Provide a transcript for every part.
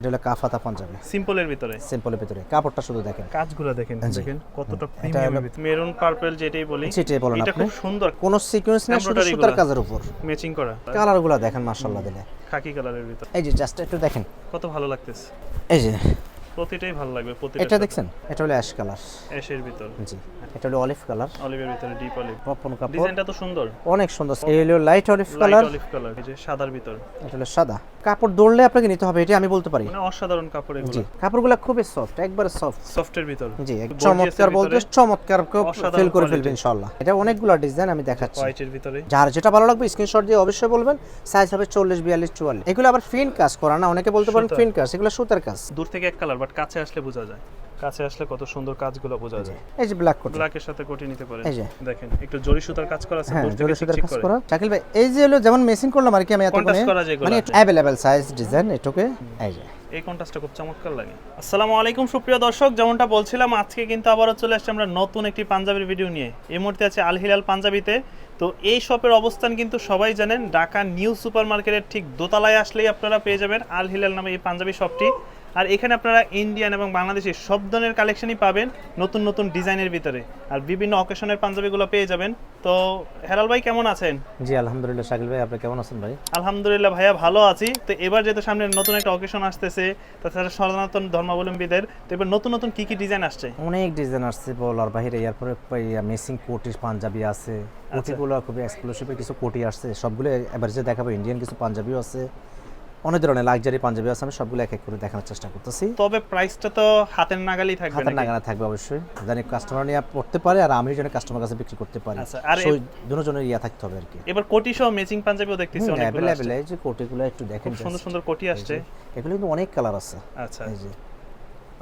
এটা হলো কাফাতা পাঞ্জাবি। সিম্পলের ভিতরে? সিম্পলের ভিতরে। কাপড়টা শুধু দেখেন। কাজগুলো দেখেন দেখেন কতটা প্রিমিয়াম মেরুন পার্পল যেটাই বলি সেটাই বলেন এটা খুব সুন্দর কোন সিকোয়েন্স না শুধু সুতার কাজের উপর। ম্যাচিং করা। কালারগুলো দেখেন মাশাআল্লাহ দিলে। খাকি কালারের ভিতর। এই যে জাস্ট একটু দেখেন। কত ভালো লাগতেছে। এই যে প্রতিটাই ভালো লাগবে প্রতিটা এটা দেখছেন? এটা হলো অ্যাশ কালার। অ্যাশের ভিতর। জি এটা হলো অলিভ কালার। অলিভের ভিতরে ডিপ অলিভ পপন কাপড়। ডিজাইনটা তো সুন্দর। অনেক সুন্দর। এই হলো light olive colour olive colour এই যে সাদার ভিতর। এটা হলো সাদা। কাপড় দৌড়লে আপনাকে নিতে হবে এটা আমি বলতে পারি। মানে অসাধারণ কাপড় এগুলো। জি কাপড়গুলো খুবই সফট একবারে সফট সফটের ভিতর। জি চমৎকার বলতে চমৎকার ফিল করে ফেলবেন ইনশাআল্লাহ। এটা অনেকগুলো ডিজাইন আমি দেখাচ্ছি। হোয়াইটের ভিতরে। যার যেটা ভালো লাগবে স্ক্রিনশট দিয়ে অবশ্যই বলবেন। সাইজ হবে চল্লিশ বিয়াল্লিশ চুয়াল্লিশ। এগুলো আবার ফিন কাজ করা না অনেকে বলতে পারেন। ফিন কাজ এগুলো সুতার কাজ দূর থেকে এক কালার বাট কাছে আসলে বোঝা যায়। কাছে আসলে কত সুন্দর কাজগুলো বোঝা যায়। এই যে ব্ল্যাক কোট ব্ল্যাকের সাথে কোটি নিতে পারেন। এই যে। দেখেন একটু জরি সুতার কাজ করা আছে হ্যাঁ জোরে সুতার কাজ করা। শাকিল ভাই এই যে হলো যেমন মেসিং করলাম আর কি আমি এতক্ষণে মানে। অ্যাভেলেবেল সাইজ ডিজাইন এটুকে। এই যে। এই কন্ট্রাস্টটা খুব চমৎকার লাগে। আসসালামু আলাইকুম সুপ্রিয় দর্শক যেমনটা বলছিলাম আজকে কিন্তু আবারও চলে আসছে আমরা নতুন একটি পাঞ্জাবির ভিডিও নিয়ে। এই মুহূর্তে আছে আল হিলাল পাঞ্জাবিতে। তো এই শপের অবস্থান কিন্তু সবাই জানেন ঢাকা নিউ সুপার মার্কেটের ঠিক দোতলায় আসলেই আপনারা পেয়ে যাবেন আল হিলাল নামে এই পাঞ্জাবি শপটি আর এখানে আপনারা ইন্ডিয়ান এবং বাংলাদেশের সব ধরনের কালেকশনই পাবেন নতুন নতুন ডিজাইনের ভিতরে। আর বিভিন্ন অকেশনের পাঞ্জাবিগুলো পেয়ে যাবেন। তো হেলাল ভাই কেমন আছেন? জি আলহামদুলিল্লাহ শাকিল ভাই আপনি কেমন আছেন ভাই? আলহামদুলিল্লাহ ভাইয়া ভালো আছি। তো এবার যেহেতু সামনে নতুন একটা অকেশন আসতেছে তাছাড়া সনাতন ধর্মাবলম্বীদের তো এবার নতুন নতুন কি কি ডিজাইন আসছে? অনেক ডিজাইন আসছে বলার বাইরে। এরপরে মেসিং কোটি পাঞ্জাবি আছে। আচ্ছা। কোটিগুলো খুবই এক্সক্লুসিভ কিছু কোটি আসছে। সবগুলো এবার যে দেখাবো ইন্ডিয়ান কিছু পাঞ্জাবিও আছে। অনেক ধরনের লাক্সারি পাঞ্জাবি আছে আমি সবগুলো এক এক করে দেখানোর চেষ্টা করতেছি। তবে প্রাইসটা তো হাতের নাগালই থাকবে হাতের? নাগানা থাকবে অবশ্যই। জানি কাস্টমার নিয়ে পড়তে পারে আর আমি যেন কাস্টমার কাছে বিক্রি করতে পারি। আচ্ছা, আর দুজনের ইয়া থাকতে হবে আর কি। এবার কোটি সহ ম্যাচিং পাঞ্জাবিও দেখতেছি অনেকগুলো অ্যাভেলেবেল। এই যে কোটিগুলো একটু দেখেন সুন্দর সুন্দর কোটি আসছে। এগুলো কিন্তু অনেক কালার আছে। আচ্ছা। এই যে।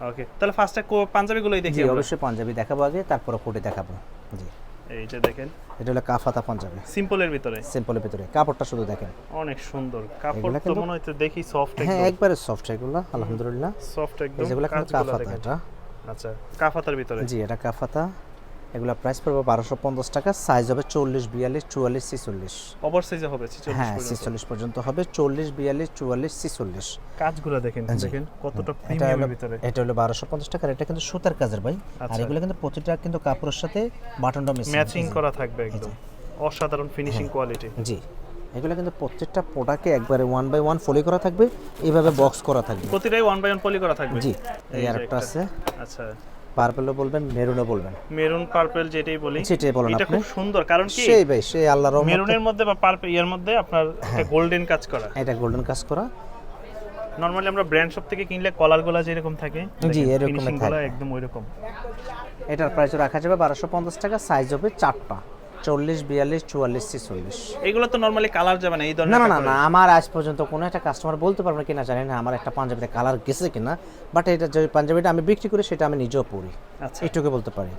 ওকে তাহলে ফার্স্টে পাঞ্জাবিগুলোই দেখি অবশ্যই পাঞ্জাবি দেখাবো আগে তারপরে কোটি দেখাবো। জি। এই যে দেখেন। এটা হলো কাফাতা পাঞ্জাবি। সিম্পলের ভিতরে? সিম্পলের ভিতরে। কাপড়টা শুধু দেখেন। অনেক সুন্দর। কাপড় এগুলা তো মনে হচ্ছে দেখি সফট হ্যাঁ একবারে সফট এগুলো আলহামদুলিল্লাহ। সফট একদম। যেগুলো কাফাতা এটা। আচ্ছা কাফাতার ভিতরে? জি এটা কাফাতা এগুলো প্রাইস পড়বে বারোশো পঞ্চাশ টাকা সাইজ হবে চল্লিশ বিয়াল্লিশ চুয়াল্লিশ ছিচল্লিশ। ওভার সাইজে হবে 46 হ্যাঁ। ছিচল্লিশ পর্যন্ত হবে চল্লিশ বিয়াল্লিশ চুয়াল্লিশ ছিচল্লিশ। কাজগুলো দেখেন দেখেন কতটা প্রিমিয়ামের ভিতরে। এটা হলো বারোশো পঞ্চাশ টাকার এটা কিন্তু সুতার কাজের ভাই। আর আচ্ছা। এগুলো কিন্তু প্রতিটা কিন্তু কাপড়ের সাথে বাটনটা ম্যাচিং করা থাকবে একদম। অসাধারণ ফিনিশিং হ্যাঁ। কোয়ালিটি জি। এগুলো কিন্তু প্রত্যেকটা প্রোডাক্টে একবারে ওয়ান বাই ওয়ান ফলি করা থাকবে এইভাবে বক্স করা থাকবে। প্রতিটাই ওয়ান বাই ওয়ান পলি করা থাকবে? জি। এই আরেকটা। আছে। আচ্ছা। পার্পেলও বলবেন মেরুনও বলবেন? মেরুন পার্পেল যেটাই বলি সেটাই বলেন এটা খুব সুন্দর কারণ কি? সেই ভাই সেই আল্লাহর রহমতে। মেরুনের মধ্যে বা পার্পেল এর মধ্যে আপনার একটা গোল্ডেন কাজ করা। এটা গোল্ডেন কাজ করা। নরমালি আমরা ব্র্যান্ড শপ থেকে কিনলে কলার গোলা যেরকম থাকে জি, এরকম থাকে। একদম ওইরকম। এটার প্রাইস রাখা যাবে বারোশো পঞ্চাশ টাকা সাইজ হবে চারটা। চল্লিশ বিয়াল্লিশ চুয়াল্লিশ ছিচল্লিশ। এগুলো তো নরমালি কালার যাবে না এই ধরনের না না না আমার আজ পর্যন্ত কোনো একটা কাস্টমার বলতে পারবে কিনা জানি না আমার একটা পাঞ্জাবিতে কালার গেছে কিনা বাট এটা যে পাঞ্জাবিটা আমি বিক্রি করি সেটা আমি নিজেও পরি। আচ্ছা। এইটুকু বলতে পারি।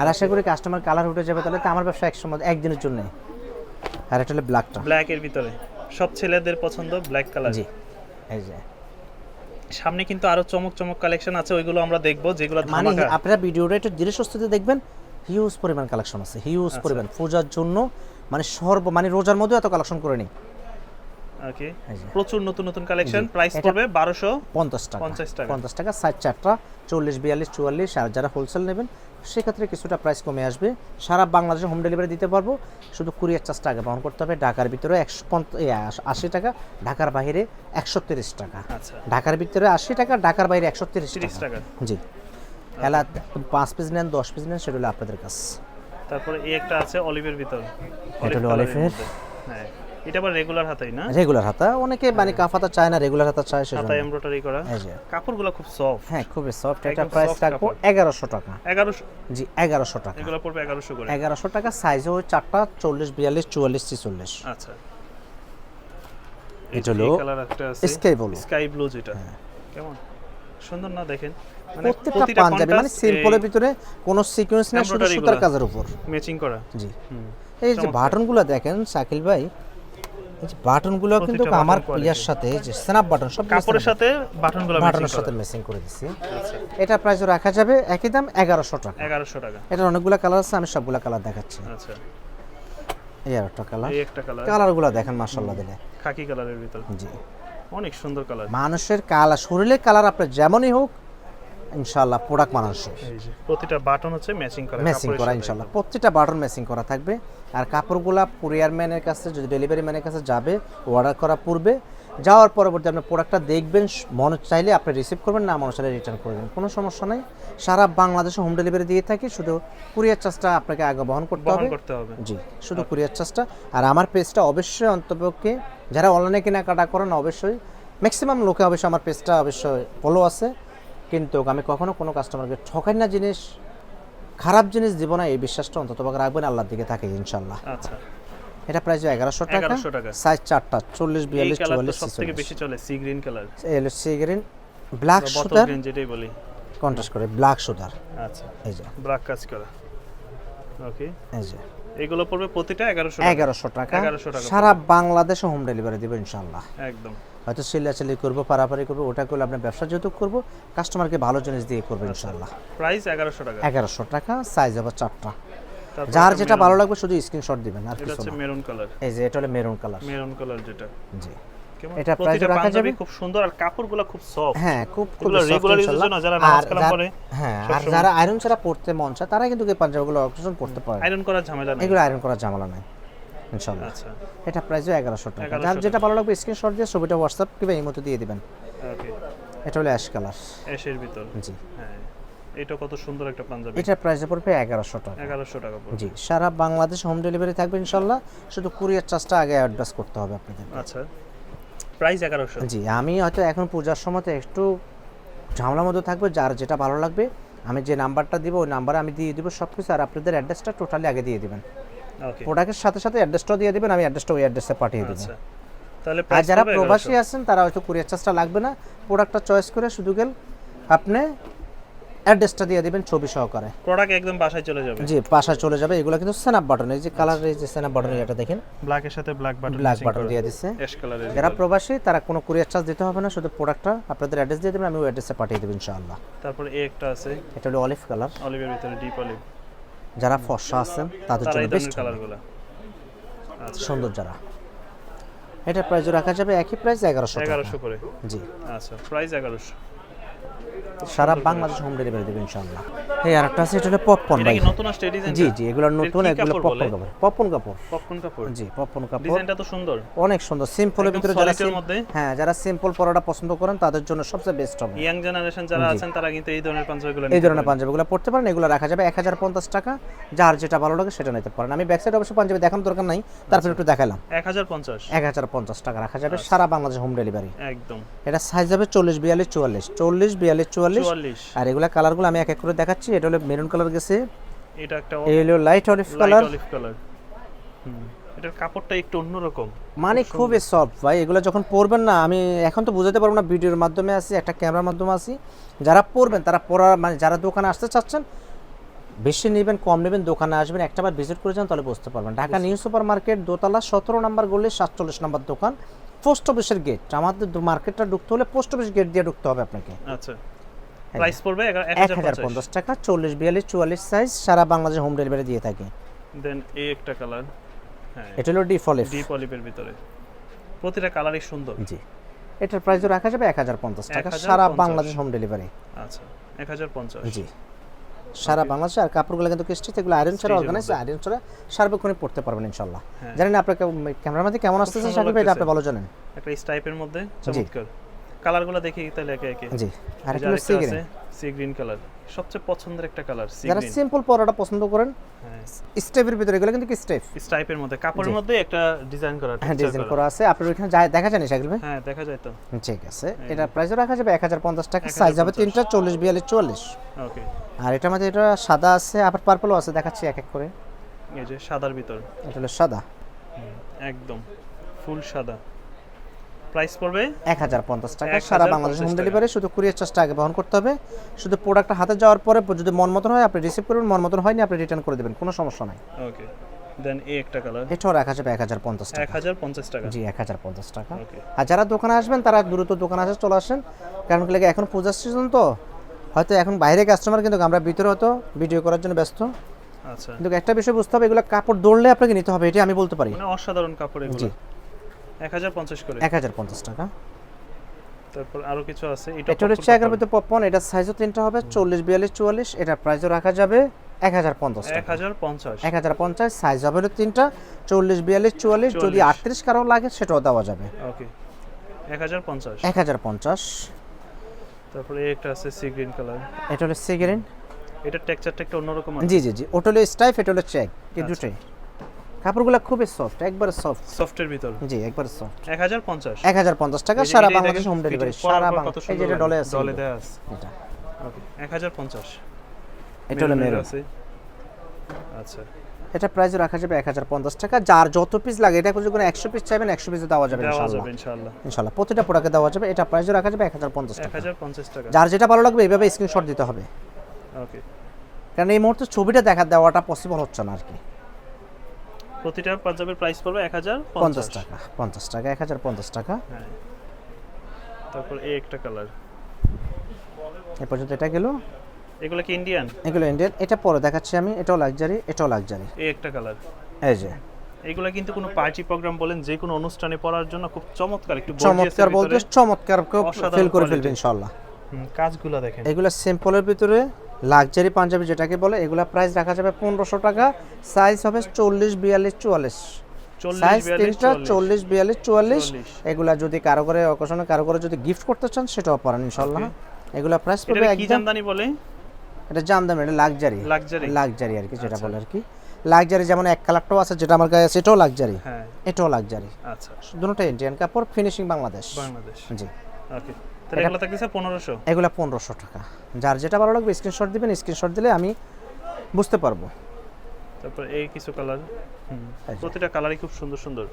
আর আশা করি কাস্টমার কালার উঠে যাবে তাহলে তো আমার ব্যবসা এক সময় একদিনের জন্য। আর এটা হলো ব্ল্যাকটা ব্ল্যাক এর ভিতরে। সব ছেলেদের পছন্দ ব্ল্যাক কালার জি এই যে। সামনে কিন্তু আরও চমক চমক কালেকশন আছে ওইগুলো আমরা দেখব যেগুলো মানে আপনারা ভিডিওটা একটু ধীরে সুস্থতে দেখবেন হিউজ পরিমাণ কালেকশন আছে হিউজ আচ্ছা। পরিমাণ। পূজার জন্য মানে সর্ব মানে রোজার মধ্যে এত কালেকশন করে নি ওকে প্রচুর নতুন নতুন কালেকশন প্রাইস পড়বে বারোশো পঞ্চাশ টাকা। 50 টাকা। পঞ্চাশ টাকা সাইজ চারটা চল্লিশ বিয়াল্লিশ চুয়াল্লিশ। আর যারা হোলসেল নেবেন সেক্ষেত্রে কিছুটা প্রাইস কমে আসবে। সারা বাংলাদেশে হোম ডেলিভারি দিতে পারব। শুধু কুরিয়ার চার্জটা আগে বহন করতে হবে। ঢাকার ভিতরে একশো আশি টাকা ঢাকার বাইরে একশো তিরিশ টাকা। আচ্ছা। ঢাকার ভিতরে আশি টাকা ঢাকার বাইরে একশো টাকা। জি। খেলা পাঁচ পিস নেন দশ পিস নেন সেটা হলো আপনাদের কাছে। তারপরে এই একটা আছে অলিভের ভিতর। এটা হলো অলিভের। হ্যাঁ এটা আবার রেগুলার হাতাই না? রেগুলার হাতা অনেকে মানে কাফাতা চায় না রেগুলার হাতা চায় সেজন্য। হাতায় এমব্রয়ডারি করা। কাপড়গুলো খুব সফট হ্যাঁ খুবই সফট এটা প্রাইস soft রাখব কাপড়। এগারোশো টাকা। এগারোশো জি এগারোশো টাকা। এগুলো পড়বে এগারোশো করে। এগারোশো টাকা সাইজ ওই চারটা চল্লিশ বিয়াল্লিশ চুয়াল্লিশ ছিচল্লিশ। আচ্ছা। এটা হলো কালার একটা স্কাই ব্লু স্কাই ব্লু যেটা। কেমন? সুন্দর না দেখেন? প্রত্যেকটা পাঞ্জাবি মানে সিম্পলের ভিতরে কোনো সিকোয়েন্স না শুধু সুতার কাজের উপর। ম্যাচিং করা। জি। এই যে বাটনগুলো দেখেন শাকিল ভাই এই যে বাটনগুলো কিন্তু আমার ইয়ার সাথে যে স্ন্যাপ বাটন সব কাপড়ের সাথে বাটনগুলো বাটনের সাথে মেসিং করে দিচ্ছি আচ্ছা। এটা প্রাইস রাখা যাবে একই দাম এগারোশো টাকা। এগারোশো টাকা। এটার অনেকগুলো কালার আছে আমি সবগুলো কালার দেখাচ্ছি। আচ্ছা। এই একটা কালার এই একটা কালার কালারগুলো দেখেন মার্শাল্লাহ দিলে। খাকি কালারের ভিতর। জি। অনেক সুন্দর কালার মানুষের কালার শরীরের কালার আপনার যেমনই হোক ইনশাল্লাহ প্রোডাক্ট মানুষের প্রতিটা বাটন হচ্ছে ম্যাচিং করা ম্যাচিং করা ইনশাল্লাহ প্রত্যেকটা বাটন ম্যাচিং করা থাকবে। আর কাপড়গুলা কুরিয়ার ম্যানের কাছে যদি ডেলিভারি ম্যানের কাছে যাবে অর্ডার করা পূর্বে যাওয়ার পরবর্তী আপনি প্রোডাক্টটা দেখবেন মনে চাইলে আপনি রিসিভ করবেন না মনে চাইলে রিটার্ন করবেন। কোনো সমস্যা নেই। সারা বাংলাদেশে হোম ডেলিভারি দিয়ে থাকি শুধু কুরিয়ার চার্জটা আপনাকে আগে বহন করতে হবে। করতে হবে। জি শুধু কুরিয়ার চার্জটা আর আমার পেজটা অবশ্যই অন্তপক্ষে যারা অনলাইনে কেনাকাটা করেন অবশ্যই ম্যাক্সিমাম লোকে অবশ্যই আমার পেজটা অবশ্যই ফলো আছে। কিন্তু আমি কখনো কোনো কাস্টমারকে ঠকাই না জিনিস খারাপ জিনিস দিব না এই বিশ্বাসটা অন্তত রাখবেন আল্লাহর দিকে থাকে ইনশাল্লাহ আচ্ছা। এটা প্রাইস এগারোশো টাকা। সাইজ চারটা চল্লিশ বিয়াল্লিশ চুয়াল্লিশ বেশি চলে sea green colour sea green black সুতার। যেটাই বলি। কন্ট্রাস্ট করে ব্ল্যাক সুতার। আচ্ছা। এই যে। ব্ল্যাক কাজ করা। ওকে এই যে। এগুলো পড়বে প্রতিটা এগারোশো এগারোশো টাকা। সারা বাংলাদেশে হোম ডেলিভারি দেবো ইনশাল্লাহ একদম। হয়তো চিল্লাচিল্লি করব পারাপারি করব ওটা করলে আপনার ব্যবসা যেহেতু করব কাস্টমারকে ভালো জিনিস দিয়ে করব ইনশাল্লাহ প্রাইস এগারোশো টাকা। এগারোশো টাকা সাইজ হবে চারটা। যার যেটা ভালো লাগবে শুধু স্ক্রিনশট দিবেন আর কিছু না। মেরুন কালার এই যে এটা হলো মেরুন কালার মেরুন কালার যেটা। জি। এটা price রাখা যাবে? খুব সুন্দর আর কাপড়গুলো খুব সফট হ্যাঁ খুব খুব regular use এর জন্য যারা নামাজ কালাম পড়ে, হ্যাঁ আর যারা আয়রন ছাড়া পড়তে মন চায় তারা কিন্তু এই পাঞ্জাবিগুলো অকেশন পড়তে পারে। আয়রন করার ঝামেলা নেই। এগুলো আয়রন করার ঝামেলা নাই। ইনশাল্লাহ আচ্ছা। এটা প্রাইসও এগারোশো টাকা। যার যেটা ভালো লাগবে স্ক্রিনশট দিয়ে ছবিটা হোয়াটসঅ্যাপ কিংবা এই মতো দিয়ে দিবেন। ওকে। এটা হলো অ্যাশ কালার এসের ভিতর। জি। হ্যাঁ। এটা কত সুন্দর একটা পাঞ্জাবি। এটার প্রাইস পড়বে এগারোশো টাকা। এগারোশো টাকা পড়বে। জি। সারা বাংলাদেশ হোম ডেলিভারি থাকবে ইনশাল্লাহ শুধু কুরিয়ার চার্জটা আগে অ্যাডভান্স করতে হবে আপনাদের। আচ্ছা। প্রাইস এগারোশো। জি। আমি হয়তো এখন পূজার সময়তে একটু ঝামেলার মধ্যে থাকবে যার যেটা ভালো লাগবে আমি যে নাম্বারটা দিব ওই নাম্বারে আমি দিয়ে দিব সব কিছু আর আপনাদের অ্যাড্রেসটা টোটালি আগে দিয়ে দিবেন। প্রোডাক্টের সাথে সাথে অ্যাড্রেসটাও দিয়ে দিবেন আমি অ্যাড্রেসটা ওই অ্যাড্রেসে পাঠিয়ে দেবো। আচ্ছা। তাহলে আর যারা প্রবাসী আছেন তারা হয়তো কুরিয়ার চার্জটা লাগবে না। প্রোডাক্টটা চয়েস করে শুধু গেল আপনি অ্যাড্রেসটা দিয়ে দিবেন ছবি সহকারে। প্রোডাক্ট একদম বাসায় চলে যাবে? জি বাসায় চলে যাবে। এগুলো কিন্তু স্ন্যাপ বাটন এই যে কালার এই যে স্ন্যাপ বাটন এটা দেখেন। ব্ল্যাকের সাথে ব্ল্যাক বাটন ব্ল্যাক বাটন দিয়ে দিচ্ছে। যারা প্রবাসী তারা কোনো কুরিয়ার চার্জ দিতে হবে না শুধু প্রোডাক্টটা আপনাদের অ্যাড্রেস দিয়ে দেবেন আমি ওই অ্যাড্রেসে পাঠিয়ে দেবো ইনশাআল্লাহ। তারপর এই একটা আছে। এটা হলো অলিভ কালার অলিভের ভিতরে ডিপ অলিভ যারা ফর্সা আছেন তাদের জন্য বেস্ট কালারগুলো আচ্ছা। সুন্দর যারা। এটা প্রাইস রাখা যাবে একই প্রাইস এগারোশো এগারোশো করে? জি। আচ্ছা প্রাইস এগারোশো। সারা বাংলাদেশ হোম ডেলিভারি দেবে ইনশাআল্লাহ। এই আরেকটা আছে এটা হলো পপকর্ন ভাই। নতুন আসছে ডিজাইন জি জি এগুলো নতুন এগুলো পপকর্ন কাপড় পপকর্ন কাপড়। পপকর্ন কাপড়। জি পপকর্ন কাপড়। ডিজাইনটা তো সুন্দর। অনেক সুন্দর সিম্পলের ভিতরে যারা? হ্যাঁ যারা সিম্পল পরাটা পছন্দ করেন তাদের জন্য সবচেয়ে বেস্ট হবে। ইয়াং জেনারেশন যারা আছেন তারা কিন্তু এই ধরনের পাঞ্জাবিগুলো এই ধরনের পাঞ্জাবিগুলো পড়তে পারেন এগুলো রাখা যাবে এক হাজার পঞ্চাশ টাকা। যার যেটা ভালো লাগে সেটা নিতে পারেন। আমি ব্যাকসাইড অবশ্য পাঞ্জাবি দেখানোর দরকার নাই তারপরে একটু দেখালাম। এক হাজার পঞ্চাশ। এক হাজার পঞ্চাশ টাকা রাখা যাবে সারা বাংলাদেশ হোম ডেলিভারি একদম। এটা সাইজ হবে চল্লিশ বিয়াল্লিশ চুয়াল্লিশ চল্লিশ বিয়াল্লিশ চুয়াল্লিশ চুয়াল্লিশ। আর এগুলা কালারগুলো আমি এক এক করে দেখাচ্ছি। এটা হলো মেরুন কালার গেছে। এটা একটা এই হলো light olive colour olive colour এটার কাপড়টা একটু অন্যরকম। মানে খুবই সফট ভাই এগুলো যখন পরবেন না আমি এখন তো বুঝাতে পারব না ভিডিওর মাধ্যমে আছি একটা ক্যামেরার মাধ্যমে আছি। যারা পরবেন তারা পড়া মানে যারা দোকানে আসতে চাচ্ছেন বেশি নেবেন কম নেবেন দোকানে আসবেন একটাবার ভিজিট করে যান তাহলে বুঝতে পারবেন। ঢাকা নিউ সুপার মার্কেট দোতলা সতেরো নাম্বার গলি সাতচল্লিশ নাম্বার দোকান। পোস্ট অফিসের গেট আমাদের মার্কেটটা ঢুকতে হলে পোস্ট অফিস গেট দিয়ে ঢুকতে হবে আপনাকে। আচ্ছা। প্রাইস পড়বে এক এক হাজার পঞ্চাশ। টাকা চল্লিশ বিয়াল্লিশ চুয়াল্লিশ সাইজ সারা বাংলাদেশে হোম ডেলিভারি দিয়ে থাকে। দেন এই একটা কালার হ্যাঁ। এটা হলো ডিপ অলিভ ডিপ অলিভের ভিতরে। প্রতিটা কালারই সুন্দর। জি। এটার প্রাইসও রাখা যাবে এক হাজার পঞ্চাশ টাকা সারা বাংলাদেশ হোম ডেলিভারি আচ্ছা এক হাজার পঞ্চাশ। জি। সারা বাংলাদেশে আর কাপড়গুলো কিন্তু কিস্টিচ এগুলো আয়রন ছাড়া অর্গানাইজ আয়রন ছাড়া সার্বক্ষণিক পড়তে পারবেন ইনশাল্লাহ। হ্যাঁ। জানেন আপনাকে ক্যামেরার মধ্যে কেমন আসতেছে সাকিব ভাই এটা আপনি ভালো জানেন। একটা স্টাইপের মধ্যে চমৎকার। কালারগুলো দেখি তাহলে একে একে। জি আর একটা সি আছে সি গ্রিন কালার সবচেয়ে পছন্দের একটা কালার সি গ্রিন যারা সিম্পল পরাটা পছন্দ করেন হ্যাঁ। স্টেপের ভিতরে এগুলো কিন্তু কি স্টেপ স্টাইপের মধ্যে কাপড়ের মধ্যে একটা ডিজাইন করা হ্যাঁ ডিজাইন করা। আছে। আপনার ওইখানে যায় দেখা জানি সাকিব ভাই হ্যাঁ দেখা যায় তো। ঠিক আছে। এটা প্রাইসও রাখা যাবে এক হাজার পঞ্চাশ টাকা সাইজ হবে 1050 তিনটা চল্লিশ বিয়াল্লিশ চুয়াল্লিশ। ওকে। আর এটার মধ্যে এটা সাদা আছে আবার পার্পলও আছে দেখাচ্ছি এক এক করে। এই যে সাদার ভিতর। এটা হলো সাদা। একদম। ফুল সাদা। প্রাইস পড়বে? এক হাজার পঞ্চাশ টাকা। সারা বাংলাদেশ হোম ডেলিভারি শুধু কুরিয়ার চার্জটা আগে বহন করতে হবে। শুধু প্রোডাক্টটা হাতে যাওয়ার পরে যদি মন মতন হয় আপনি রিসিভ করবেন। মন মতন হয়নি আপনি রিটার্ন করে দেবেন। কোনো সমস্যা নাই। ওকে দেন এই একটা কালার এটাও রাখা যাবে এক হাজার পঞ্চাশ এক টাকা হাজার পঞ্চাশ টাকা। জি এক হাজার পঞ্চাশ টাকা। ওকে আর যারা দোকানে আসবেন তারা দ্রুত দোকানে আসে চলে আসেন। কারণ কি লাগে এখন পূজার সিজন তো। হয়তো এখন বাইরে কাস্টমার কিন্তু আমরা ভিতরে হতো ভিডিও করার জন্য ব্যস্ত। আচ্ছা। কিন্তু একটা বিষয় বুঝতে হবে এগুলো কাপড় দৌড়লে আপনাকে নিতে হবে এটা আমি বলতে পারি। মানে অসাধারণ কাপড় এগুলো। জি। এক হাজার পঞ্চাশ করে। এক হাজার পঞ্চাশ টাকা। তারপর আরও কিছু আছে? এটা হচ্ছে একের মধ্যে পপকর্ন এটা সাইজও তিনটা হবে চল্লিশ বিয়াল্লিশ চুয়াল্লিশ এটা প্রাইসও রাখা যাবে এক হাজার পঞ্চাশ এক হাজার পঞ্চাশ। এক হাজার পঞ্চাশ সাইজ হবে তিনটা চল্লিশ বিয়াল্লিশ চুয়াল্লিশ যদি চুয়াল্লিশ। আটত্রিশ কারও লাগে সেটাও দেওয়া যাবে। ওকে এক হাজার পঞ্চাশ। এক হাজার পঞ্চাশ। তারপরে এই একটা আছে সি গ্রিন কালার এটা হলো এটার টেক্সচারটা একটু অন্যরকম আছে জি জি জি ওটা হলো স্টাইফ এটা হলো চেক এই আচ্ছা। দুটোই। কাপড়গুলো খুবই সফট একবার সফট সফটের ভিতর? জি একবার সফট এক হাজার পঞ্চাশ? এক হাজার পঞ্চাশ টাকা সারা বাংলাদেশ হোম ডেলিভারি সারা পর বাংলা কত এই যে এটা ডলে। আছে ডলে দেয়া আছে। এটা ওকে এক হাজার পঞ্চাশ। এটা হলো মেরুন আছে। আচ্ছা। এটা প্রাইস রাখা যাবে এক হাজার পঞ্চাশ টাকা। যার যত পিস লাগে এটা যদি কোনো একশো পিস চাইবেন একশো পিসে দেওয়া যাবে যাবে ইনশাআল্লাহ। ইনশাল্লাহ প্রতিটা প্রোডাক্টে দেওয়া যাবে। এটা প্রাইস রাখা যাবে এক হাজার পঞ্চাশ এক টাকা হাজার পঞ্চাশ টাকা। যার যেটা ভালো লাগবে এইভাবে স্ক্রিনশট দিতে হবে। ওকে কারণ এই মুহূর্তে ছবিটা দেখা দেওয়াটা পসিবল হচ্ছে না আর কি। প্রতিটা পাঞ্জাবের প্রাইস পড়বে এক হাজার পঞ্চাশ টাকা পঞ্চাশ টাকা এক হাজার পঞ্চাশ টাকা। হ্যাঁ। তারপর এই একটা কালার এ পর্যন্ত এটা গেল? এগুলো কি ইন্ডিয়ান এগুলো ইন্ডিয়ান এটা পরে দেখাচ্ছি আমি এটাও লাক্সারি এটাও লাক্সারি এই একটা কালার এই যে। এগুলো কিন্তু কোনো পার্টি প্রোগ্রাম বলেন যে কোনো অনুষ্ঠানে পড়ার জন্য খুব চমৎকার একটু চমৎকার বলতে চমৎকার ফিল করে। ফেলবে ইনশাল্লাহ কাজগুলো দেখেন। এগুলো সিম্পলের ভিতরে লাক্সারি পাঞ্জাবি যেটাকে বলে এগুলা প্রাইস রাখা যাবে পনেরোশো টাকা সাইজ হবে চল্লিশ বিয়াল্লিশ চুয়াল্লিশ। সাইজ তিনটা চল্লিশ বিয়াল্লিশ চুয়াল্লিশ। এগুলা যদি কারও করে অকেশনে কারও করে যদি গিফট করতে চান সেটাও পারেন ইনশাল্লাহ এগুলা প্রাইস পড়বে একদম জামদানি বলে? এটা লাক্সারি। লাক্সারি। আর কি যেটা বলে আর কি। লাক্সারি যেমন এক কালারটাও আছে যেটা আমার কাছে এটাও লাক্সারি। হ্যাঁ। এটাও লাক্সারি। আচ্ছা। দুটোটা ইন্ডিয়ান কাপড় ফিনিশিং বাংলাদেশ। বাংলাদেশ। জি। ওকে এগুলো থাকতেছে এগুলা টাকা। যার যেটা ভালো লাগবে স্ক্রিনশট দিবেন স্ক্রিনশট দিলে আমি বুঝতে পারব। তারপর এই কিছু কালার প্রতিটা কালারই খুব সুন্দর সুন্দর।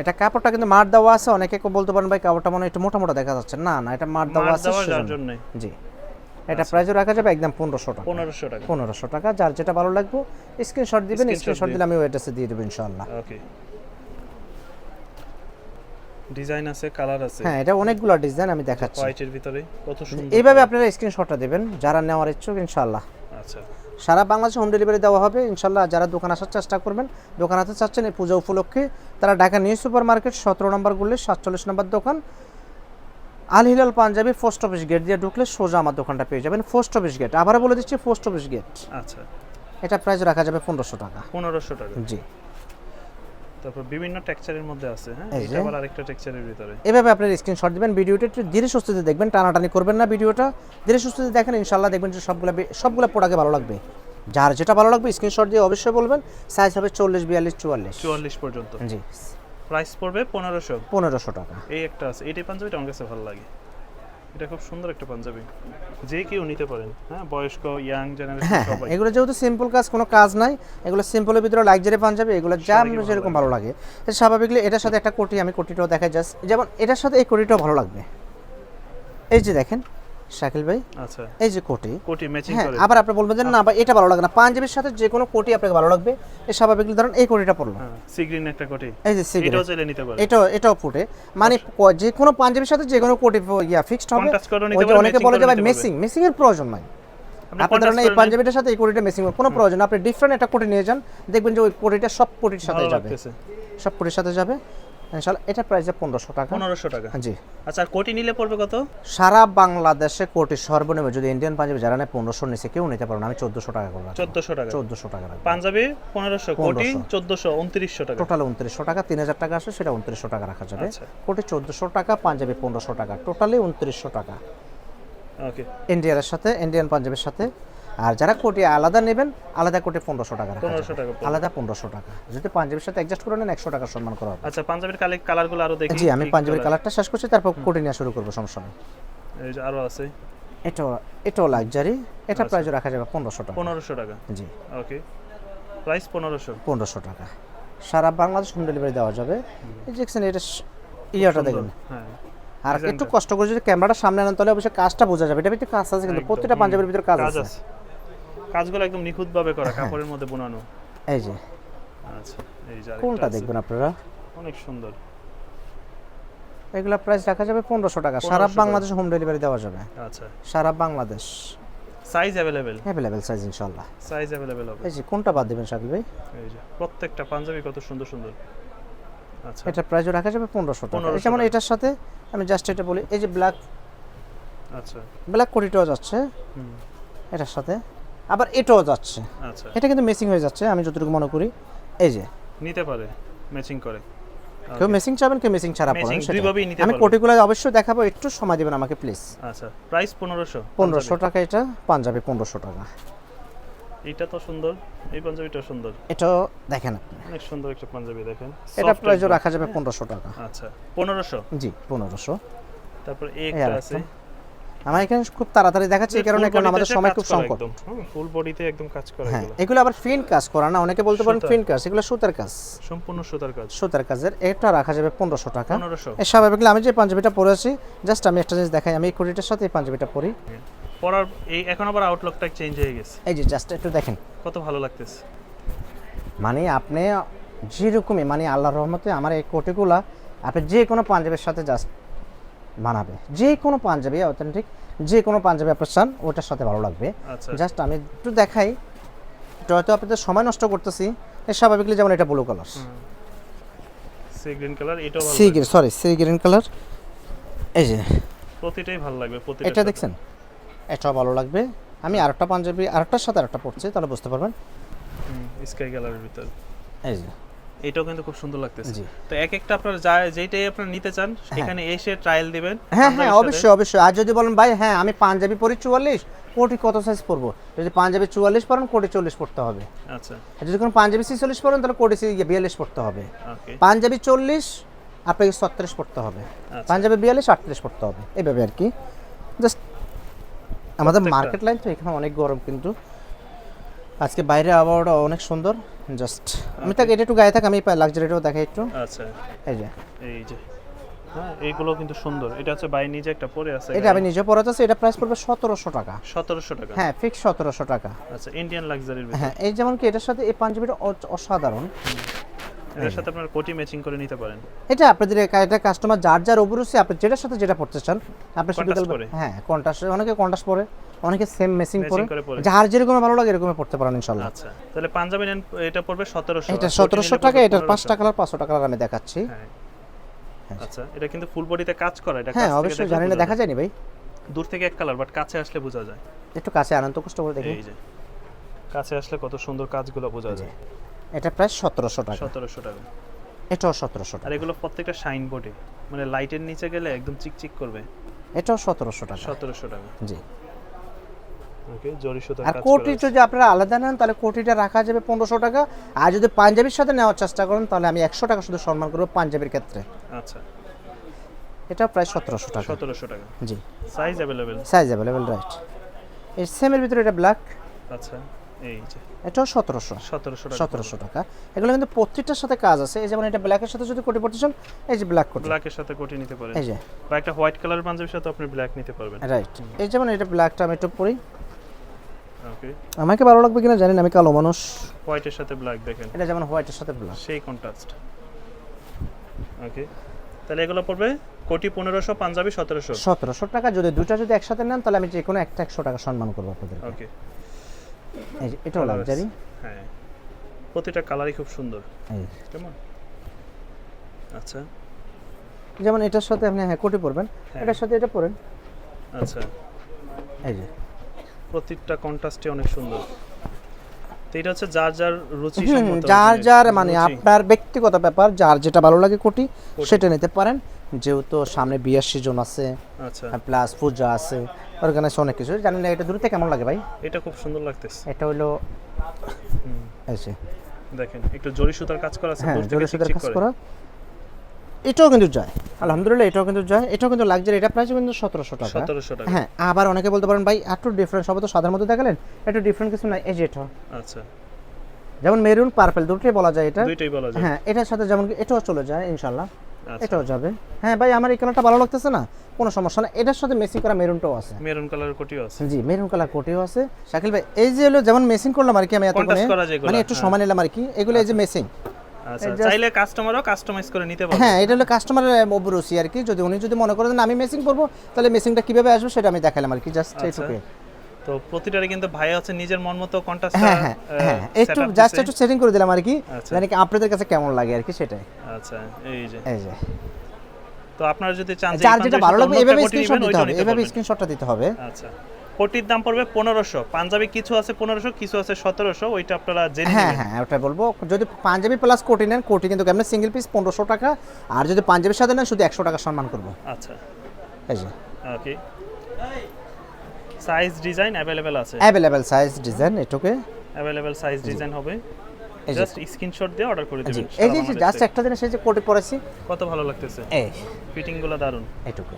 এটা কাপড়টা কিন্তু মার দেওয়া আছে অনেকে বলতে পারেন ভাই কাপড়টা মনে একটু মোটা মোটা দেখা যাচ্ছে। না না এটা মার দেওয়া আছে জি। এটা প্রাইসও রাখা যাবে একদম পনেরোশো টাকা। পনেরোশো টাকা। পনেরোশো টাকা। যার যেটা ভালো লাগবে স্ক্রিনশট দিবেন স্ক্রিনশট দিলে আমি ওই অ্যাড্রেসে দিয়ে দেবো ইনশাআল্লাহ। ওকে ডিজাইন আছে কালার আছে। হ্যাঁ এটা অনেকগুলো ডিজাইন আমি দেখাচ্ছি। হোয়াইটের ভিতরে কত সুন্দর এইভাবে আপনারা স্ক্রিনশটটা দেবেন যারা নেওয়ার ইচ্ছুক ইনশাআল্লাহ। আচ্ছা। সারা বাংলাদেশে হোম ডেলিভারি দেওয়া হবে ইনশাল্লাহ যারা দোকান আসার চেষ্টা করবেন দোকান আসতে চাচ্ছেন এই পূজা উপলক্ষে তারা ঢাকা নিউ সুপার মার্কেট সতেরো নম্বর গুলি সাতচল্লিশ নম্বর দোকান। Al Hilal panjabi post office gate দিয়ে ঢুকলে সোজা আমার দোকানটা পেয়ে যাবেন পোস্ট অফিস গেট। আবার বলে দিচ্ছি পোস্ট অফিস গেট। আচ্ছা। এটা প্রাইস রাখা যাবে পনেরোশো টাকা। পনেরোশো টাকা। জি। তারপর বিভিন্ন টেক্সচারের মধ্যে আছে হ্যাঁ? এটা আবার আরেকটা টেক্সচারের ভিতরে। এভাবে আপনার স্ক্রিনশট দিবেন ভিডিওটা একটু ধীরে সুস্থতে দেখবেন টানাটানি করবেন না ভিডিওটা। ধীরে সুস্থতে দেখেন ইনশাল্লাহ দেখবেন যে সবগুলো সবগুলো প্রোডাক্টে ভালো লাগবে। যার যেটা ভালো লাগবে স্ক্রিনশট দিয়ে অবশ্যই বলবেন সাইজ হবে চল্লিশ বিয়াল্লিশ চুয়াল্লিশ। চুয়াল্লিশ পর্যন্ত। জি। প্রাইস পড়বে পনেরোশো। পনেরোশো টাকা। এই একটা আছে। এইটাই পাঞ্জাবিটা আমার কাছে ভালো লাগে। এটা খুব সুন্দর একটা পাঞ্জাবি। যে কেউ নিতে পারেন হ্যাঁ? বয়স্ক ইয়াং জেনারেশন হ্যাঁ হ্যাঁ সবাই। এগুলো যেহেতু সিম্পল কাজ কোনো কাজ নাই। এগুলো সিম্পলের ভিতরে লাক্সারি পাঞ্জাবি এগুলো যা যেরকম ভালো লাগে। স্বাভাবিকলি এটার সাথে একটা কোটি আমি কোটিটাও দেখাই জাস্ট যেমন এটার সাথে এই কোটিটাও ভালো লাগবে। এই যে দেখেন শাকিল ভাই। আচ্ছা। এই যে কোটি। কোটি ম্যাচিং হ্যাঁ করে। আবার আপনি বলবেন যে না এটা ভালো লাগে না। পাঞ্জাবির সাথে যে কোনো কোটি আপনাকে ভালো লাগবে। এই স্বাভাবিকলি ধরুন এই কোটিটা পড়ল। হ্যাঁ একটা কোটি। এই যে এটাও চাইলে নিতে পারেন। এটাও এটাও ফুটে। মানে ক- যে কোনো পাঞ্জাবির সাথে যে কোনো কোটি ইয়া ফিক্সড হবে। অনেকে বলে যে ভাই মেসিং মেসিং এর প্রয়োজন নাই। আপনি আপনি ধরেন এই পাঞ্জাবিটার সাথে এই কোটিটা মেসিং কোনো প্রয়োজন না। আপনি ডিফারেন্ট একটা কোটি নিয়ে যান দেখবেন যে ওই কোটিটা সব কোটির সাথে যাবে। সব কোটির সাথে যাবে। ইনশাআল্লাহ এটা প্রাইস পনেরোশো টাকা। পনেরোশো টাকা। জি। আচ্ছা আর কোটি নিলে পড়বে কত? সারা বাংলাদেশে কোটি সর্বনিম্ন যদি ইন্ডিয়ান পাঞ্জাবি যারা নেয় পনেরোশো নিচে কেউ নিতে পারবে না আমি চোদ্দোশো টাকা করব চোদ্দশো টাকা। চোদ্দোশো টাকা পাঞ্জাবি পনেরোশো কোটি 1500 চোদ্দশো উনত্রিশশো টাকা। টোটাল উনত্রিশশো টাকা তিন হাজার টাকা আসে সেটা উনত্রিশশো টাকা রাখা যাবে। আচ্ছা। কোটি চোদ্দোশো টাকা পাঞ্জাবি পনেরোশো টাকা। টোটালি উনত্রিশশো টাকা। ওকে ইন্ডিয়ানের সাথে ইন্ডিয়ান পাঞ্জাবের সাথে। আর যারা কোটি আলাদা নেবেন আলাদা কোটি পনেরোশো টাকা পনেরোশো। টাকা। আলাদা পনেরোশো টাকা। যদি পাঞ্জাবের সাথে অ্যাডজাস্ট করে নেন একশো টাকা সম্মান করা হবে। আচ্ছা পাঞ্জাবির কালে কালারগুলো আরও দেখি। জি আমি পাঞ্জাবির কালারটা শেষ করছি তারপর কোটি নেওয়া শুরু করব সমস্যা নেই। এই যে আরও আছে। এটাও এটাও লাক্সারি এটা। প্রাইস রাখা যাবে পনেরোশো টাকা। পনেরোশো টাকা? জি। ওকে প্রাইস পনেরোশো? পনেরোশো টাকা। সারা বাংলাদেশ হোম ডেলিভারি দেওয়া যাবে। এই যে দেখছেন এটা ইয়াটা দেখুন। হ্যাঁ। আর একটু কষ্ট করে যদি ক্যামেরাটা সামনে আনেন তাহলে অবশ্যই কাজটা বোঝা যাবে। এটা ভিতরে কাজ আছে কিন্তু প্রত্যেকটা পাঞ্জাবের ভিতরে কাজ আছে। কাজগুলো একদম নিখুঁতভাবে করা কাপড়ের মধ্যে বোনানো। এই যে। আচ্ছা এই যে কোনটা দেখবেন আপনারা? অনেক সুন্দর। এগুলা প্রাইস রাখা যাবে পনেরোশো টাকা। সারা বাংলাদেশ হোম ডেলিভারি দেওয়া যাবে। আচ্ছা। সারা Bangladesh. Size available available size ইনশাল্লাহ সাইজ অ্যাভেলেবেল হবে। এই যে কোনটা বাদ দেবেন শাকিল ভাই? এই যে প্রত্যেকটা পাঞ্জাবি কত সুন্দর সুন্দর। আচ্ছা। এটা প্রাইসও রাখা যাবে পনেরোশো টাকা। 1500 যেমন এটার সাথে আমি জাস্ট এটা বলি এই যে ব্ল্যাক আচ্ছা। ব্ল্যাক কোটিটাও যাচ্ছে। হুম, এটার সাথে। আবার এটাও যাচ্ছে। আচ্ছা। এটা কিন্তু মেসিং হয়ে যাচ্ছে আমি যতটুকু মনে করি। এই যে। নিতে পারে ম্যাচিং করে। কেউ মেসিং চাবেন কেউ মেসিং ছাড়া পড়েন দুইভাবেই নিতে আমি। কোটিগুলো অবশ্যই দেখাবো একটু সময় দেবেন আমাকে প্লিজ আচ্ছা প্রাইস পনেরোশো পনেরোশো টাকা এটা পাঞ্জাবি পনেরোশো টাকা। এটা তো সুন্দর এই পাঞ্জাবিটা সুন্দর। এটাও দেখেন আপনি। অনেক সুন্দর একটা পাঞ্জাবি দেখেন। এটা প্রাইসও রাখা যাবে পনেরোশো টাকা। আচ্ছা পনেরোশো। জি পনেরোশো। তারপর এই এই একটা। আছে। আমার এখানে খুব তাড়াতাড়ি দেখাচ্ছে এই কারণে কারণ আমাদের সময় খুব সংকট। ফুল বডিতে একদম কাজ করে হ্যাঁ এগুলো। আবার ফিন কাজ করা না অনেকে বলতে পারেন ফিন কাজ এগুলো সুতার কাজ। সম্পূর্ণ সুতার কাজ। সুতার কাজের এটা রাখা যাবে পনেরোশো টাকা। পনেরোশো। এ স্বাভাবিকলি আমি যে পাঞ্জাবিটা পরে আছি জাস্ট আমি একটা জিনিস দেখাই আমি এই কোটিটার সাথে এই পাঞ্জাবিটা পরি। পরার এই এখন আবার আউটলুকটা চেঞ্জ হয়ে গেছে। এই যে জাস্ট একটু দেখেন। কত ভালো লাগতেছে। মানে আপনি যেরকমই মানে আল্লাহর রহমতে আমার এই কোটিগুলা আপনি যে কোনো পাঞ্জাবের সাথে জাস্ট মানাবে। যে কোনো পাঞ্জাবি অথেন্টিক যে কোনো পাঞ্জাবি আপনার চান ওটার সাথে ভালো লাগবে। আচ্ছা জাস্ট আমি একটু দেখাই এটা হয়তো আপনাদের সময় নষ্ট করতেছি স্বাভাবিকলি যেমন এটা blue colour sea green colour এটাও ভালো সি লাগবে। সরি সি গ্রিন কালার এই যে প্রতিটাই ভালো লাগবে প্রতিটা এটা দেখছেন? এটাও ভালো লাগবে। আমি আরেকটা পাঞ্জাবি আরেকটার সাথে আরেকটা পড়ছি তাহলে বুঝতে পারবেন। স্কাই কালারের ভিতর। এই যে। এটাও কিন্তু খুব সুন্দর লাগতেছে। তো এক একটা আপনার যা যেটাই আপনার নিতে চান সেখানে এসে ট্রায়াল দিবেন হ্যাঁ হ্যাঁ অবশ্যই অবশ্যই। আর যদি বলেন ভাই হ্যাঁ আমি পাঞ্জাবি পরি চুয়াল্লিশ কোটি কত সাইজ পরবো? যদি পাঞ্জাবি চুয়াল্লিশ পরেন কোটি চল্লিশ পড়তে হবে। আচ্ছা। যদি কোনো পাঞ্জাবি ছিচল্লিশ পরেন তাহলে কোটি বিয়াল্লিশ পড়তে হবে। ওকে পাঞ্জাবি চল্লিশ আপনাকে ছত্রিশ পড়তে হবে। আচ্ছা। পাঞ্জাবি বিয়াল্লিশ আটত্রিশ পড়তে হবে। এইভাবে আর কি। জাস্ট আমাদের মার্কেট লাইন তো এখানে অনেক গরম কিন্তু। আজকে বাইরে আবহাওয়াটা অনেক সুন্দর। জাস্ট আমি তাকে এটা একটু গায়ে থাক আমি লাক্সারিটাও দেখাই একটু। আচ্ছা। এই যে। এই যে। হ্যাঁ এইগুলো কিন্তু সুন্দর। এটা হচ্ছে বাই নিজে একটা পরে আছে এটা আমি নিজে পরে আছে এটা প্রাইস পড়বে সতেরোশো টাকা। সতেরোশো টাকা? হ্যাঁ ফিক্স সতেরোশো টাকা। আচ্ছা ইন্ডিয়ান লাক্সারির হ্যাঁ এই যেমন কি এটার সাথে এই পাঞ্জাবিটা অসাধারণ। এটার সাথে আপনার কোটি ম্যাচিং করে নিতে পারেন। এটা আপনাদের এটা কাস্টমার যার যার আপনি যেটার সাথে যেটা পড়তে চান আপনি হ্যাঁ অনেকে পরে অনেকে সেম মেসিং পরে। যার যেরকম ভালো লাগে এরকম পড়তে পারেন ইনশাল্লাহ। আচ্ছা তাহলে পাঞ্জাবি নেন এটা পড়বে সতেরোশো। এটা সতেরোশো টাকা এটার পাঁচটা কালার পাঁচশো টাকা আমি দেখাচ্ছি। হ্যাঁ। আচ্ছা এটা কিন্তু ফুল বডিতে কাজ করা এটা হ্যাঁ অবশ্যই জানি না দেখা যায়নি ভাই। দূর থেকে এক কালার বাট কাছে আসলে বোঝা যায়। একটু কাছে আনন্দ কষ্ট করে যে কাছে আসলে কত সুন্দর কাজগুলো বোঝা যায়। এটা প্রায় সতেরোশো টাকা। সতেরোশো টাকা। এটাও সতেরোশো আর টাকা এগুলো প্রত্যেকটা শাইন বোর্ডে মানে লাইটের নিচে গেলে একদম চিকচিক করবে। এটাও সতেরোশো টাকা। সতেরোশো টাকা। জি। ওকে জরি সুতার আর কাজ কোটি। যদি আপনারা আলাদা নেন তাহলে কোটিটা রাখা যাবে পনেরোশো টাকা। আর যদি পাঞ্জাবির সাথে নেওয়ার চেষ্টা করেন তাহলে আমি একশো টাকা শুধু সম্মান করব পাঞ্জাবির ক্ষেত্রে। আচ্ছা। এটা প্রায় সতেরোশো টাকা। সতেরোশো টাকা। জি। Size available size available right এই সেমের ভিতরে এটা ব্ল্যাক আচ্ছা। এই যে। এটাও সতেরোশো। সতেরোশো টাকা। সতেরোশো টাকা। এগুলো কিন্তু প্রত্যেকটার সাথে কাজ আছে। এই যেমন এটা ব্ল্যাকের সাথে যদি কোটি পড়তে চান এই যে ব্ল্যাক কোটি। ব্ল্যাকের সাথে কোটি নিতে পারেন। এই যে। বা একটা হোয়াইট কালার পাঞ্জাবির সাথে আপনি ব্ল্যাক নিতে পারবেন। রাইট এই যেমন এটা ব্ল্যাকটা আমি একটু পরি ওকে আমাকে ভালো লাগবে কিনা জানি না আমি কালো মানুষ। হোয়াইটের সাথে ব্ল্যাক দেখেন। এটা যেমন হোয়াইটের সাথে ব্ল্যাক সেই কন্ট্রাস্ট ওকে তাহলে এগুলো পড়বে কোটি পনেরোশো পাঞ্জাবি সতেরোশো। সতেরোশো টাকা। যদি দুটো যদি একসাথে নেন তাহলে আমি যে কোনো একটা একশো টাকা সম্মান করব আপনাদের ওকে এটাও। লাক্সারি হ্যাঁ। প্রতিটা কালারই খুব সুন্দর। কেমন? আচ্ছা। যেমন এটার সাথে আপনি হ্যাঁ কোটি পরবেন। হ্যাঁ। এটার সাথে এটা পরেন। আচ্ছা। এই যে। প্রত্যেকটা কন্ট্রাস্টে অনেক সুন্দর। তো এটা হচ্ছে যার যার রুচি সম্মত যার যার মানে আপনার ব্যক্তিগত ব্যাপার যার যেটা ভালো লাগে কোটি। সেটা নিতে পারেন। যেহেতু সামনে বিয়ের সিজন আছে আচ্ছা। প্লাস পূজা আছে অর্গানাইজ অনেক কিছু। জানি না এটা দূরতে কেমন লাগে ভাই? এটা খুব সুন্দর লাগতেছে। এটা হলো যে। দেখেন একটু জরি সুতার কাজ করা আছে হ্যাঁ জোরে চিকচিক কাজ করা। এটাও কিন্তু যায়। আলহামদুলিল্লাহ এটাও কিন্তু যায়। এটাও কিন্তু লাক্সারি এটা প্রাইস কিন্তু সতেরোশো টাকা। সতেরোশো টাকা। হ্যাঁ আবার অনেকে বলতে পারেন ভাই একটু ডিফারেন্ট সব তো সাদার মধ্যে দেখালেন একটু ডিফারেন্ট কিছু নাই। এই যে এটা। আচ্ছা। যেমন মেরুন পার্পল দুটোই বলা যায় এটা। দুইটাই বলা যায়। হ্যাঁ এটার সাথে যেমন এটাও চলে যায় ইনশাল্লাহ এটাও যাবে। হ্যাঁ ভাই আমার এই কালারটা ভালো লাগতেছে না। কোনো সমস্যা না এটার সাথে মেসিং করা মেরুনটাও আছে। মেরুন কালার কোটিও আছে। জি মেরুন কালার কোটিও আছে। শাকিল ভাই এই যে হলো যেমন মেসিং করলাম আর কি আমি এতক্ষণে মানে একটু হ্যাঁ। সময় নিলাম আর কি। এগুলো এই যে মেসিং আচ্ছা চাইলে কাস্টমারও কাস্টমাইজ করে নিতে পারবে। হ্যাঁ এটা হলো কাস্টমারের অবরুচি আর কি। যদি উনি যদি মনে করেন আমি মেসিং করব তাহলে মেসিংটা কীভাবে আসবে সেটা আমি দেখালাম আর কি। জাস্ট আচ্ছা। তো প্রতিটারে কিন্তু ভাই হচ্ছে নিজের মন মতো কন্ট্রাস্ট হ্যাঁ হ্যাঁ হ্যাঁ একটু জাস্ট একটু সেটিং করে দিলাম আর কি। আচ্ছা। জানি কি আপনাদের কাছে কেমন লাগে আর কি সেটাই। আচ্ছা এই যে। এই যে। তো আপনারা যদি চান যে যেটা ভালো লাগবে এভাবে স্ক্রিনশট দিতে হবে এভাবে স্ক্রিনশটটা দিতে হবে। আচ্ছা কোটির দাম পড়বে পনেরোশো। পাঞ্জাবি কিছু আছে পনেরোশো কিছু আছে সতেরোশো ওইটা আপনারা জেনে হ্যাঁ হ্যাঁ ওটা বলব। যদি পাঞ্জাবি প্লাস কোটি নেন কোটি কিন্তু কেমন? সিঙ্গেল পিস পনেরোশো টাকা। আর যদি পাঞ্জাবির সাথে নেন শুধু একশো টাকা সম্মান করব। আচ্ছা। এই যে। ওকে সাইজ ডিজাইন অ্যাভেলেবেল আছে। অ্যাভেলেবেল সাইজ ডিজাইন এটুকে? অ্যাভেলেবেল সাইজ ডিজাইন হবে। জাস্ট স্ক্রিনশট দিয়ে অর্ডার করে দিবেন এই যে জাস্ট একটা জিনিস এই যে কোটি পরেছি। কত ভালো লাগতেছে? এই। ফিটিংগুলো দারুণ এইটুকু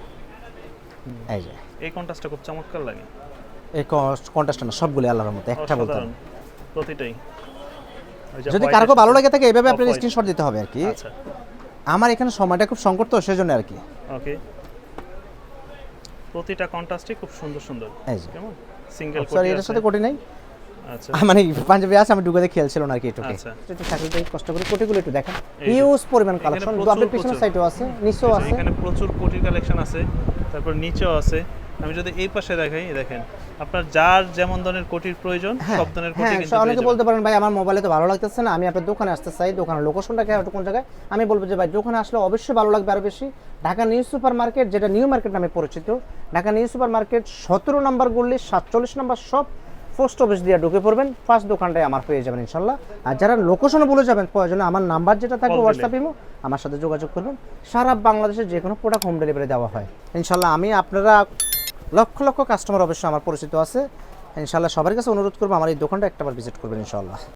এই যে। এই কন্ট্রাস্টটা খুব চমৎকার লাগে। এই কন্টাস্ট না সবগুলো আল্লাহর মতো একটা বলতে প্রতিটাই। যদি কারও ভালো লাগে থাকে এভাবে আপনার স্ক্রিনশট দিতে হবে আর কি। আচ্ছা। আমার এখানে সময়টা খুব সংকট তো সেজন্য আর কি। ওকে প্রতিটা কন্ট্রাস্টই খুব সুন্দর সুন্দর। কেমন? সিঙ্গেল কোটি আছে সাথে কোটি নাই? আচ্ছা। মানে পাঞ্জাবি আছে আমি ঢুকে খেয়াল ছিল না আর কি একটু আচ্ছা। একটু যাই কষ্ট করে কোটিগুলো একটু দেখেন। হিউজ পরিমাণ কালেকশন আপনার পিছনের। সাইডেও আছে নিচেও আছে। এখানে প্রচুর কোটির কালেকশন আছে তারপর নিচেও আছে। আমি যদি এই পাশে দেখাই দেখেন আপনার যার যেমন ধরনের কোটির প্রয়োজন হ্যাঁ সব ধরনের কোটি হ্যাঁ কিন্তু অনেকে বলতে পারেন ভাই আমার মোবাইলে তো ভালো লাগতেছে না আমি আপনার দোকানে আসতে চাই দোকানের লোকেশনটা কেন কোন জায়গায়? আমি বলব যে ভাই দোকানে আসলে অবশ্যই ভালো লাগবে আরও বেশি। ঢাকা নিউ সুপার মার্কেট যেটা নিউ মার্কেট নামে পরিচিত ঢাকা নিউ সুপার মার্কেট সতেরো নম্বর গল্লি সাতচল্লিশ নম্বর সব পোস্ট অফিস দিয়ে ঢুকে পড়বেন ফার্স্ট দোকানটাই আমার পেয়ে যাবেন ইনশাল্লাহ। আর যারা লোকেশনে বলে যাবেন প্রয়োজনে আমার নাম্বার যেটা থাকবে হোয়াটসঅ্যাপ ইমো আমার সাথে যোগাযোগ করবেন। সারা বাংলাদেশে যে কোনো প্রোডাক্ট হোম ডেলিভারি দেওয়া হয়। ইনশাল্লাহ আমি আপনারা লক্ষ লক্ষ কাস্টমার অবশ্যই আমার পরিচিত আছে। ইনশাল্লাহ সবার কাছে অনুরোধ করব, আমার এই দোকানটা একটাবার ভিজিট করবেন ইনশাল্লাহ